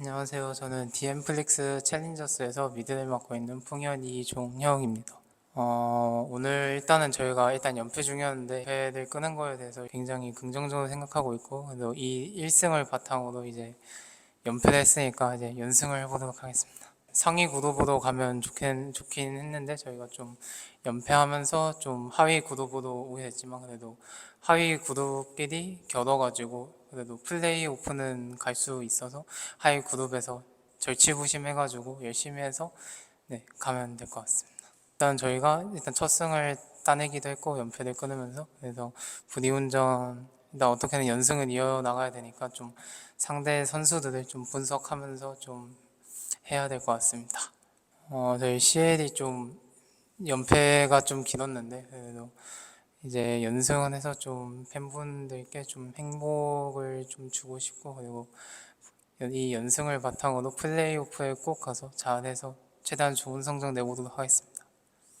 안녕하세요. 저는 디엠플릭스 챌린저스에서 미드를 맡고 있는 풍현 이종형입니다. 어, 오늘 일단은 저희가 일단 연패 중이었는데 연패를 끄는 거에 대해서 굉장히 긍정적으로 생각하고 있고 그래도 이 1승을 바탕으로 이제 연패를 했으니까 이제 연승을 해보도록 하겠습니다. 상위 구도보도 가면 좋긴, 좋긴 했는데 저희가 좀 연패하면서 좀 하위 구도보도 오게 됐지만 그래도 하위 구도끼리 겨뤄가지고 그래도 플레이 오픈은 갈수 있어서 하위 그룹에서 절치부심 해가지고 열심히 해서 네 가면 될 것 같습니다. 일단 저희가 일단 첫 승을 따내기도 했고 연패를 끊으면서 그래서 부디운전 일단 어떻게든 연승을 이어 나가야 되니까 좀 상대 선수들을 좀 분석하면서 좀 해야 될 것 같습니다. 어 저희 CL이 좀 연패가 좀 길었는데 그래도 이제 연승을 해서 좀 팬분들께 좀 행복을 좀 주고 싶고 그리고 이 연승을 바탕으로 플레이오프에 꼭 가서 잘해서 최대한 좋은 성적 내보도록 하겠습니다.